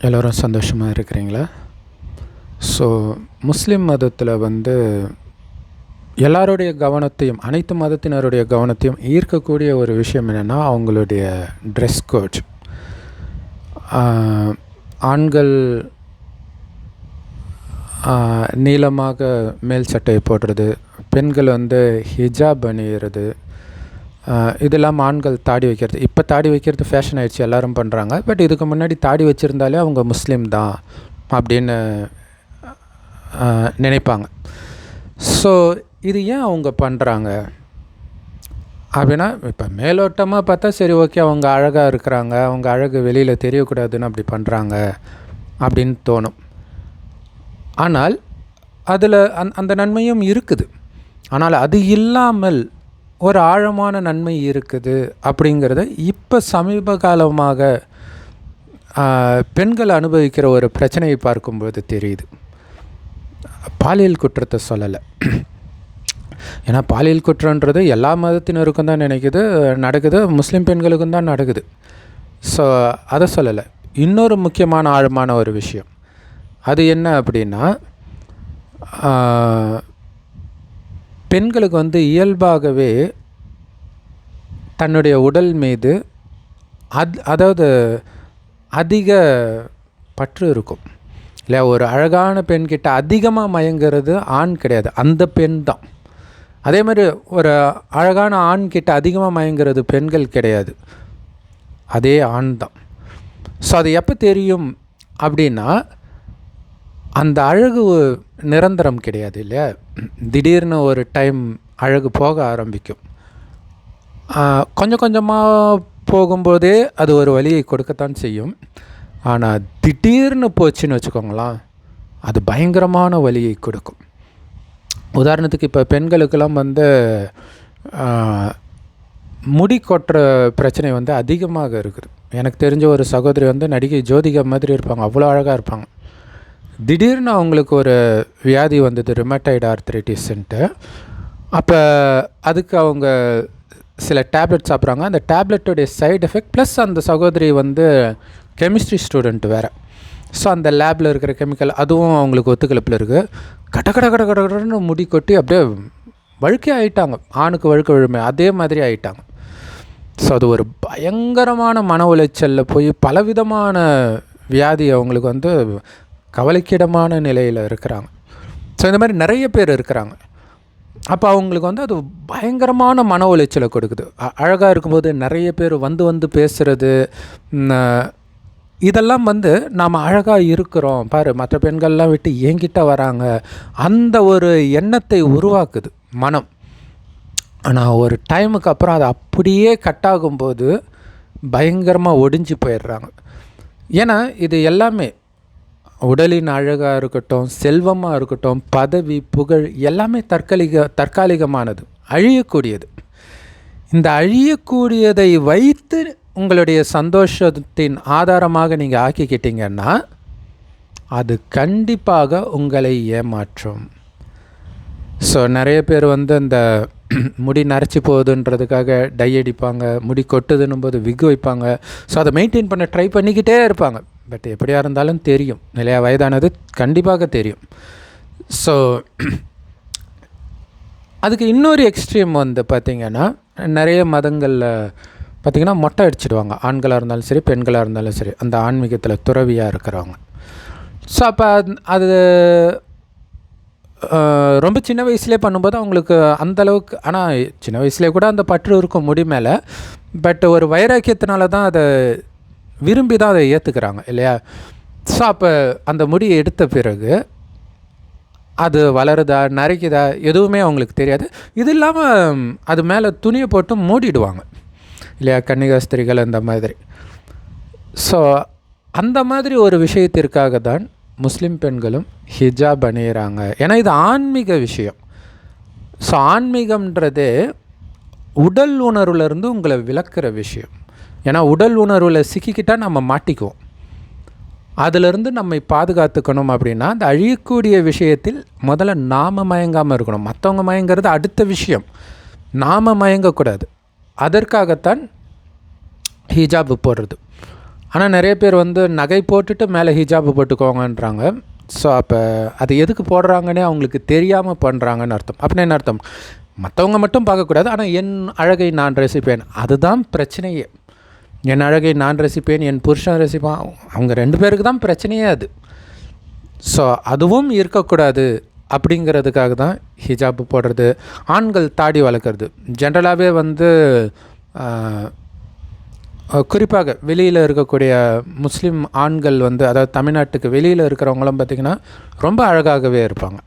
எல்லோரும் சந்தோஷமாக இருக்கிறீங்களா? ஸோ முஸ்லீம் மதத்தில் வந்து எல்லாருடைய கவனத்தையும் அனைத்து மதத்தினருடைய கவனத்தையும் ஈர்க்கக்கூடிய ஒரு விஷயம் என்னென்னா அவங்களுடைய ட்ரெஸ் கோட் ஆண்கள் நீளமாக மேல் சட்டை போடுறது பெண்கள் வந்து ஹிஜாப் அணியிறது இதெல்லாம் ஆண்கள் தாடி வைக்கிறது. இப்போ தாடி வைக்கிறது ஃபேஷன் ஆயிடுச்சு எல்லாரும் பண்ணுறாங்க பட் இதுக்கு முன்னாடி தாடி வச்சுருந்தாலே அவங்க முஸ்லீம் தான் அப்படின்னு நினைப்பாங்க. ஸோ இது ஏன் அவங்க பண்ணுறாங்க அப்படின்னா இப்போ மேலோட்டமாக பார்த்தா சரி ஓகே அவங்க அழகாக இருக்கிறாங்க. அவங்க அழகு வெளியில் தெரியக்கூடாதுன்னு அப்படி பண்ணுறாங்க அப்படின்னு தோணும். ஆனால் அதில் அந் அந்த நன்மையும் இருக்குது. ஆனால் அது இல்லாமல் ஒரு ஆழமான நன்மை இருக்குது அப்படிங்கிறத இப்போ சமீப காலமாக பெண்கள் அனுபவிக்கிற ஒரு பிரச்சனையை பார்க்கும்போது தெரியுது. பாலியல் குற்றத்தை சொல்லலை. ஏன்னா பாலியல் குற்றன்றது எல்லா மதத்தினருக்கும் தான் நினைக்குது நடக்குது முஸ்லீம் பெண்களுக்கும் தான் நடக்குது. ஸோ அதை சொல்லலை. இன்னொரு முக்கியமான ஆழமான ஒரு விஷயம். அது என்ன அப்படின்னா பெண்களுக்கு வந்து இயல்பாகவே தன்னுடைய உடல் மீது அத் அதாவது அதிக பற்று இருக்கும். இல்லை ஒரு அழகான பெண்கிட்ட அதிகமாக மயங்கிறது ஆண் கிடையாது. அந்த பெண் தான். அதே மாதிரி ஒரு அழகான ஆண் கிட்ட அதிகமாக மயங்கிறது பெண்கள் கிடையாது. அதே ஆண் தான். ஸோ அது எப்போ தெரியும் அப்படின்னா அந்த அழகு நிரந்தரம் கிடையாது இல்லையா? திடீர்னு ஒரு டைம் அழகு போக ஆரம்பிக்கும். கொஞ்சம் கொஞ்சமாக போகும்போதே அது ஒரு வழியை கொடுக்கத்தான் செய்யும். ஆனால் திடீர்னு போச்சுன்னு வச்சுக்கோங்களேன் அது பயங்கரமான வழியை கொடுக்கும். உதாரணத்துக்கு இப்போ பெண்களுக்கெல்லாம் வந்து முடி கொட்டுற பிரச்சனை வந்து அதிகமாக இருக்குது. எனக்கு தெரிஞ்ச ஒரு சகோதரி வந்து நடிகை ஜோதிகா மாதிரி இருப்பாங்க. அவ்வளோ அழகாக இருப்பாங்க. திடீர்னு அவங்களுக்கு ஒரு வியாதி வந்தது ரிமட்டைடு ஆர்த்ரைட்டிஸ்ன்ட்டு அப்போ அதுக்கு அவங்க சில டேப்லெட் சாப்பிட்றாங்க. அந்த டேப்லெட்டோடைய சைடு எஃபெக்ட் ப்ளஸ் அந்த சகோதரி வந்து கெமிஸ்ட்ரி ஸ்டூடெண்ட் வேறு. ஸோ அந்த லேபில் இருக்கிற கெமிக்கல் அதுவும் அவங்களுக்கு ஒத்துக்கலப்பில் இருக்குது கட கட கட கடன்னு முடி கொட்டி அப்படியே வழுக்கே ஆகிட்டாங்க ஆணுக்கு வழுக்க விழுமை அதே மாதிரி ஆகிட்டாங்க ஸோ அது ஒரு பயங்கரமான மன உளைச்சலில் போய் பலவிதமான வியாதி அவங்களுக்கு வந்து கவலைக்கிடமான நிலையில் இருக்கிறாங்க. ஸோ இந்த மாதிரி நிறைய பேர் இருக்கிறாங்க. அப்போ அவங்களுக்கு வந்து அது பயங்கரமான மன உளைச்சலை கொடுக்குது. அழகாக இருக்கும்போது நிறைய பேர் வந்து வந்து பேசுகிறது இதெல்லாம் வந்து நாம் அழகாக இருக்கிறோம். பாரு மற்ற பெண்கள்லாம் விட்டு என்கிட்ட வராங்க. அந்த ஒரு எண்ணத்தை உருவாக்குது மனம். ஆனால் ஒரு டைமுக்கு அப்புறம் அது அப்படியே கட் ஆகும்போது பயங்கரமாக ஒடிஞ்சு போயிடுறாங்க. ஏன்னா இது எல்லாமே உடலின் அழகாக இருக்கட்டும் செல்வமாக இருக்கட்டும் பதவி புகழ் எல்லாமே தற்காலிக தற்காலிகமானது அழியக்கூடியது. இந்த அழியக்கூடியதை வைத்து உங்களுடைய சந்தோஷத்தின் ஆதாரமாக நீங்கள் ஆக்கிக்கிட்டீங்கன்னா அது கண்டிப்பாக உங்களை ஏமாற்றும். ஸோ நிறைய பேர் வந்து இந்த முடி நரைச்சி போகுதுன்றதுக்காக டை அடிப்பாங்க முடி கொட்டுதுன்னும் போது விக் வைப்பாங்க. ஸோ அதை மெயின்டைன் பண்ண ட்ரை பண்ணிக்கிட்டே இருப்பாங்க. பட் எப்படியா இருந்தாலும் தெரியும். நிலையா வயதானது கண்டிப்பாக தெரியும். ஸோ அதுக்கு இன்னொரு எக்ஸ்ட்ரீம் வந்து பார்த்திங்கன்னா நிறைய மதங்களில் பார்த்திங்கன்னா மொட்டை அடிச்சிடுவாங்க. ஆண்களாக இருந்தாலும் சரி பெண்களாக இருந்தாலும் சரி. அந்த ஆன்மீகத்தில் துறவியாக இருக்கிறவங்க. ஸோ அப்போ அது ரொம்ப சின்ன வயசுலேயே பண்ணும்போது அவங்களுக்கு அந்தளவுக்கு ஆனால் சின்ன வயசுலேயே கூட அந்த பற்று இருக்கும் முடி மேலே. பட் ஒரு வைராக்கியத்தினால தான் அதை விரும்பி தான் அதை ஏற்றுக்கிறாங்க இல்லையா? ஸோ அப்போ அந்த முடியை எடுத்த பிறகு அது வளருதா நரைக்குதா எதுவுமே அவங்களுக்கு தெரியாது. இது இல்லாமல் அது மேலே துணியை போட்டு மூடிடுவாங்க இல்லையா? கன்னிகாஸ்திரிகள் அந்த மாதிரி. ஸோ அந்த மாதிரி ஒரு விஷயத்திற்காக தான் முஸ்லீம் பெண்களும் ஹிஜாப் அணியிறாங்க. ஏன்னா இது ஆன்மீக விஷயம். ஸோ ஆன்மீகம்ன்றது உடல் உணர்வுலேருந்து உங்களை விளக்குற விஷயம். ஏன்னா உடல் உணர்வில் சிக்கிக்கிட்டால் நம்ம மாட்டிக்குவோம். அதிலிருந்து நம்மை பாதுகாத்துக்கணும் அப்படின்னா அந்த அழியக்கூடிய விஷயத்தில் முதல்ல நாம மயங்காமல் இருக்கணும். மற்றவங்க மயங்கிறது அடுத்த விஷயம். நாம மயங்கக்கூடாது. அதற்காகத்தான் ஹிஜாப் போடுறது. ஆனால் நிறைய பேர் வந்து நகை போட்டுட்டு மேலே ஹிஜாபு போட்டுக்கோங்கன்றாங்க. ஸோ அப்போ அது எதுக்கு போடுறாங்கன்னே அவங்களுக்கு தெரியாமல் பண்ணுறாங்கன்னு அர்த்தம். அப்படின்னு என்ன அர்த்தம்? மற்றவங்க மட்டும் பார்க்கக்கூடாது. ஆனால் என் அழகை நான் ரசிப்பேன். அதுதான் பிரச்சனையே. என் அழகை நான் ரசிப்பேன் என் புருஷன் ரசிப்பான். அவங்க ரெண்டு பேருக்கு தான் பிரச்சனையே அது. ஸோ அதுவும் இருக்கக்கூடாது அப்படிங்கிறதுக்காக தான் ஹிஜாப் போடுறது. ஆண்கள் தாடி வளர்க்குறது. ஜென்ரலாகவே வந்து குறிப்பாக வெளியில் இருக்கக்கூடிய முஸ்லீம் ஆண்கள் வந்து அதாவது தமிழ்நாட்டுக்கு வெளியில் இருக்கிறவங்களும் பார்த்திங்கன்னா ரொம்ப அழகாகவே இருப்பாங்க.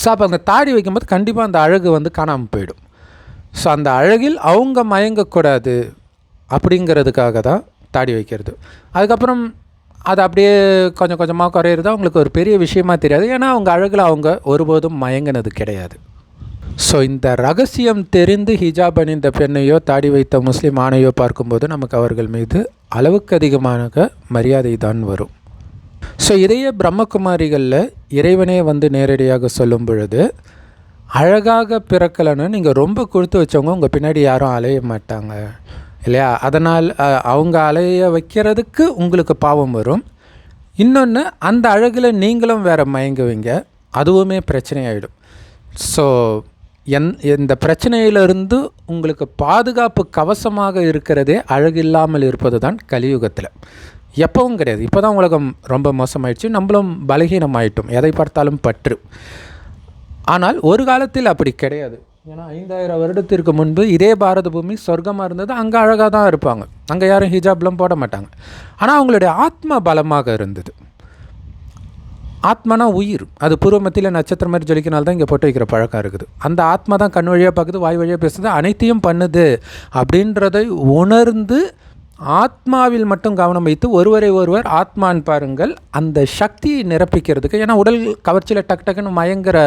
ஸோ அப்போ அந்த தாடி வைக்கும்போது கண்டிப்பாக அந்த அழகு வந்து காணாமல் போயிடும். ஸோ அந்த அழகில் அவங்க மயங்கக்கூடாது அப்படிங்கிறதுக்காக தான் தாடி வைக்கிறது. அதுக்கப்புறம் அது அப்படியே கொஞ்சம் கொஞ்சமாக குறையிறது அவங்களுக்கு ஒரு பெரிய விஷயமா தெரியாது. ஏன்னா அவங்க அழகில் அவங்க ஒருபோதும் மயங்கினது கிடையாது. ஸோ இந்த ரகசியம் தெரிந்து ஹிஜாப் அணிந்த பெண்ணையோ தாடி வைத்த முஸ்லீம் ஆணையோ பார்க்கும்போது நமக்கு அவர்கள் மீது அளவுக்கு அதிகமான மரியாதை தான் வரும். ஸோ இதையே பிரம்மகுமாரிகளில் இறைவனே வந்து நேரடியாக சொல்லும் பொழுது அழகாக பிறக்கலைன்னு நீங்கள் ரொம்ப கொடுத்து வச்சவங்க உங்கள் பின்னாடி யாரும் அலைய மாட்டாங்க. இல்லையா? அதனால் அவங்க அலைய வைக்கிறதுக்கு உங்களுக்கு பாவம் வரும். இன்னொன்று அந்த அழகில் நீங்களும் வேற மயங்குவீங்க. அதுவுமே பிரச்சனையாயிடும். ஸோ என் இந்த பிரச்சனையிலிருந்து உங்களுக்கு பாதுகாப்பு கவசமாக இருக்கிறதே அழகில்லாமல் இருப்பது தான் கலியுகத்தில். எப்பவும் கிடையாது. இப்போ தான் உலகம் ரொம்ப மோசமாயிடுச்சு. நம்மளும் பலகீனமாயிட்டோம். எதை பார்த்தாலும் பற்று. ஆனால் ஒரு காலத்தில் அப்படி கிடையாது. ஏன்னா ஐந்தாயிரம் வருடத்திற்கு முன்பு இதே பாரத பூமி சொர்க்கமாக இருந்தது. அங்கே அழகாக தான் இருப்பாங்க. அங்கே யாரும் ஹிஜாப்லாம் போட மாட்டாங்க. ஆனால் அவங்களுடைய ஆத்ம பலமாக இருந்தது. ஆத்மானா உயிர். அது பூர்வமத்தியில் நட்சத்திரம் மாதிரி ஜொலிக்கனால தான் இங்கே போட்டு வைக்கிற பழக்கம் இருக்குது. அந்த ஆத்மா தான் கண் வழியாக பார்க்குது வாய் வழியாக பேசுது அனைத்தையும் பண்ணுது அப்படின்றதை உணர்ந்து ஆத்மாவில் மட்டும் கவனம் வைத்து ஒருவரை ஒருவர் ஆத்மான் பாருங்கள் அந்த சக்தியை நிரப்பிக்கிறதுக்கு ஏன்னா உடல் கவர்ச்சியில் டக் டக்குன்னு மயங்குற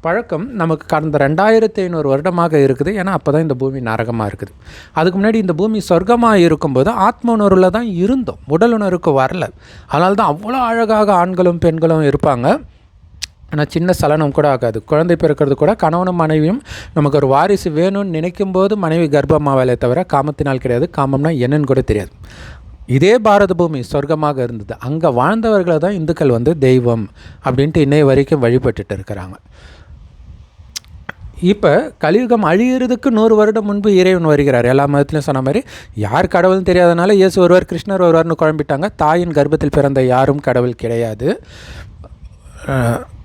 பழக்கம் நமக்கு கடந்த ரெண்டாயிரத்தி ஐநூறு வருடமாக இருக்குது. ஏன்னா அப்போ தான் இந்த பூமி நரகமாக இருக்குது. அதுக்கு முன்னாடி இந்த பூமி சொர்க்கமாக இருக்கும்போது ஆத்ம உணர்வில் தான் இருந்தோம். உடல் உணர்வுக்கு வரல. அதனால தான் அவ்வளோ அழகாக ஆண்களும் பெண்களும் இருப்பாங்க. ஆனால் சின்ன சலனம் கூட ஆகாது. குழந்தை பிறக்கிறது கூட கணவனும் மனைவியும் நமக்கு ஒரு வாரிசு வேணும்னு நினைக்கும் போது மனைவி கர்ப்பமாவாலே தவிர காமத்தினால் கிடையாது. காமம்னா என்னன்னு கூட தெரியாது. இதே பாரத பூமி சொர்க்கமாக இருந்தது. அங்கே வாழ்ந்தவர்களை தான் இந்துக்கள் வந்து தெய்வம் அப்படின்ட்டு இன்னைய வரைக்கும் வழிபட்டுட்டு இருக்கிறாங்க. இப்போ கலியுகம் அழியிறதுக்கு நூறு வருடம் முன்பு இறைவன் வருகிறார். எல்லா மதத்துலையும் சொன்ன மாதிரி யார் கடவுள்னு தெரியாதனால இயேசு ஒருவர் கிருஷ்ணர் ஒருவர்னு குழம்பிட்டாங்க. தாயின் கர்ப்பத்தில் பிறந்த யாரும் கடவுள் கிடையாது.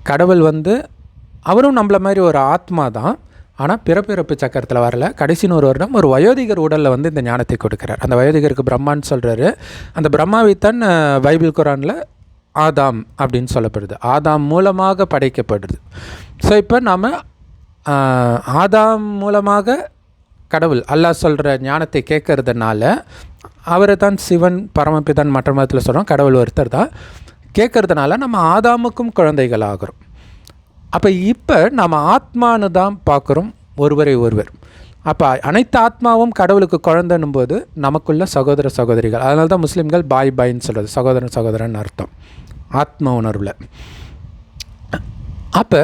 கடவுள் வந்து அவரும் நம்மள மாதிரி ஒரு ஆத்மா தான். ஆனால் பிறப்பிறப்பு சக்கரத்தில் வரல. கடைசி நூறு வருடம் ஒரு வயோதிகர் உடலில் வந்து இந்த ஞானத்தை கொடுக்குறார். அந்த வயோதிகருக்கு பிரம்மான்னு சொல்கிறாரு அந்த பிரம்மாவைத்தான் பைபிள் குரானில் ஆதாம் அப்படின்னு சொல்லப்படுது. ஆதாம் மூலமாக படைக்கப்படுது. ஸோ இப்போ நாம் ஆதாம் மூலமாக கடவுள் அல்லாஹ் சொல்கிற ஞானத்தை கேட்கறதுனால அவரை தான் சிவன் பரமபிதான் மற்ற மதத்தில் சொல்கிறோம் கடவுள் ஒருத்தர் தான். கேட்கறதுனால நம்ம ஆதாமுக்கும் குழந்தைகள் ஆகிறோம் அப்போ இப்போ நம்ம ஆத்மானு தான் பார்க்குறோம் ஒருவரை ஒருவர். அப்போ அனைத்து ஆத்மாவும் கடவுளுக்கு குழந்தைன்னும் போது நமக்குள்ள சகோதர சகோதரிகள் அதனால தான் முஸ்லீம்கள் பாய் பாய்ன்னு சொல்கிறது சகோதரன் சகோதரன் அர்த்தம். ஆத்ம உணர்வில். அப்போ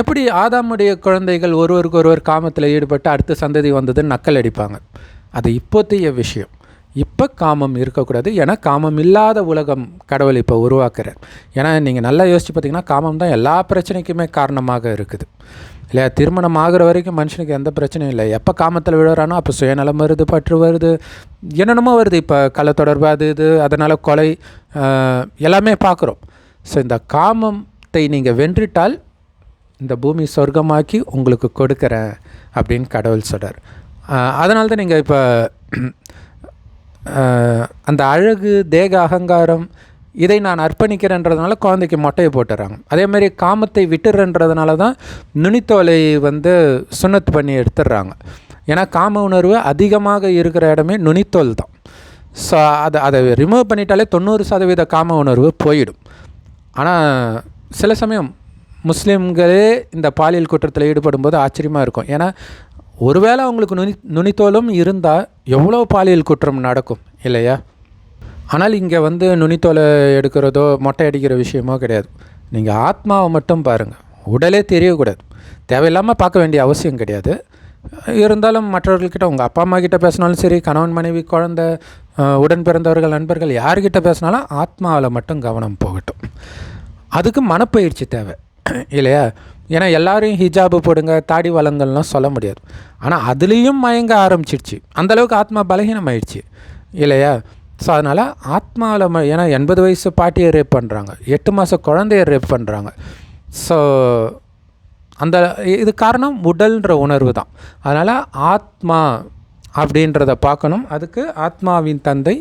எப்படி ஆதாமுடைய குழந்தைகள் ஒருவருக்கு ஒருவர் காமத்தில் ஈடுபட்டு அடுத்த சந்ததி வந்ததுன்னு நக்கல் அடிப்பாங்க. அது இப்போத்தைய விஷயம். இப்போ காமம் இருக்கக்கூடாது. ஏன்னா காமம் இல்லாத உலகம் கடவுள் இப்போ உருவாக்குறார். ஏன்னா நீங்கள் நல்லா யோசிச்சு பார்த்தீங்கன்னா காமம் தான் எல்லா பிரச்சனைக்குமே காரணமாக இருக்குது. இல்லையா? திருமணம் ஆகிற வரைக்கும் மனுஷனுக்கு எந்த பிரச்சனையும் இல்லை. எப்போ காமத்தில் விழுறானோ அப்போ சுயநலம் வருது பற்று வருது. என்னென்னமோ வருது. இப்போ கலை தொடர்பு அது இது அதனால் கொலை எல்லாமே பார்க்குறோம் ஸோ இந்த காமத்தை நீங்கள் வென்றுட்டால் இந்த பூமி சொர்க்கமாக்கி உங்களுக்கு கொடுக்குறேன் அப்படின்னு கடவுள் சொல்கிறார் அதனால தான் நீங்கள் இப்போ அந்த அழகு தேக அகங்காரம் இதை நான் அர்ப்பணிக்கிறேன்றதுனால குழந்தைக்கு மொட்டையை போட்டுறாங்க அதே மாதிரி காமத்தை விட்டுறன்றதுனால தான் நுனித்தோலை வந்து சுண்ணத் பண்ணி எடுத்துடுறாங்க. ஏன்னா காம உணர்வு அதிகமாக இருக்கிற இடமே நுனித்தோல் தான். ஸோ அதை அதை ரிமூவ் பண்ணிட்டாலே தொண்ணூறு சதவீத காம உணர்வு போயிடும். ஆனால் சில சமயம் முஸ்லீம்களே இந்த பாலியல் குற்றத்தில் ஈடுபடும் போது ஆச்சரியமாக இருக்கும். ஏன்னா ஒருவேளை அவங்களுக்கு நுனி நுனித்தோலும் இருந்தால் எவ்வளோ பாலியல் குற்றம் நடக்கும் இல்லையா? ஆனால் இங்கே வந்து நுனித்தோலை எடுக்கிறதோ மொட்டை அடிக்கிற விஷயமோ கிடையாது. நீங்கள் ஆத்மாவை மட்டும் பாருங்கள் உடலே தெரியக்கூடாது. தேவையில்லாமல் பார்க்க வேண்டிய அவசியம் கிடையாது. இருந்தாலும் மற்றவர்கள்கிட்ட உங்கள் அப்பா அம்மா கிட்ட பேசினாலும் சரி கணவன் மனைவி குழந்த உடன் பிறந்தவர்கள் நண்பர்கள் யார்கிட்ட பேசினாலும் ஆத்மாவில் மட்டும் கவனம் போகட்டும். அதுக்கு மனப்பயிற்சி தேவை இல்லையா? ஏன்னா எல்லாரையும் ஹிஜாபு போடுங்க தாடி வளங்கள்லாம் சொல்ல முடியாது. ஆனால் அதுலேயும் மயங்க ஆரம்பிச்சிடுச்சு அந்தளவுக்கு ஆத்மா பலகீனம் ஆயிடுச்சு இல்லையா? ஸோ அதனால் ஆத்மாவில் ம ஏன்னா எண்பது வயசு பாட்டியை ரேப் பண்ணுறாங்க எட்டு மாத குழந்தைய ரேப் பண்ணுறாங்க ஸோ அந்த இது காரணம் உடல்ன்ற உணர்வு தான். அதனால் ஆத்மா அப்படின்றத பார்க்கணும். அதுக்கு ஆத்மாவின் தந்தை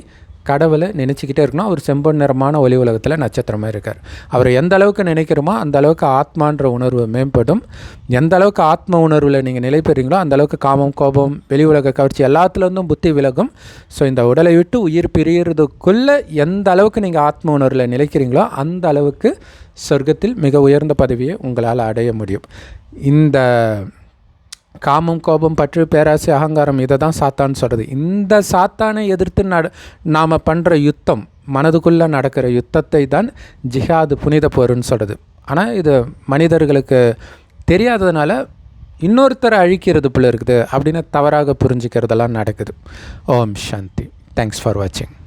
கடவுளை நினச்சிக்கிட்டே இருக்கணும். அவர் செம்பொன் நிறமான ஒளி உலகத்தில் நட்சத்திரமாக இருக்கார். அவர் எந்த அளவுக்கு நினைக்கிறோமோ அந்த அளவுக்கு ஆத்மான்ற உணர்வு மேம்படும். எந்த அளவுக்கு ஆத்ம உணர்வில் நீங்கள் நிலை பெறீங்களோ அந்த அளவுக்கு காமம் கோபம் வெளி உலக கவர்ச்சி எல்லாத்துலேருந்தும் புத்தி விலகும். ஸோ இந்த உடலை விட்டு உயிர் பிரியறதுக்குள்ளே எந்த அளவுக்கு நீங்கள் ஆத்ம உணர்வில் நிலைக்கிறீங்களோ அந்த அளவுக்கு சொர்க்கத்தில் மிக உயர்ந்த பதவியை உங்களால் அடைய முடியும். இந்த காமம் கோபம் பற்று பேராசை அகங்காரம் இதை தான் சாத்தான்னு சொல்கிறது இந்த சாத்தானை எதிர்த்து நட நாம் பண்ணுற யுத்தம் மனதுக்குள்ளே நடக்கிற யுத்தத்தை தான் ஜிஹாது புனித போருன்னு சொல்கிறது ஆனால் இது மனிதர்களுக்கு தெரியாததுனால இன்னொருத்தரை அழிக்கிறது போல இருக்குது அப்படின்னு தவறாக புரிஞ்சுக்கிறதெல்லாம் நடக்குது. ஓம் சாந்தி. தேங்க்ஸ் ஃபார் வாட்சிங்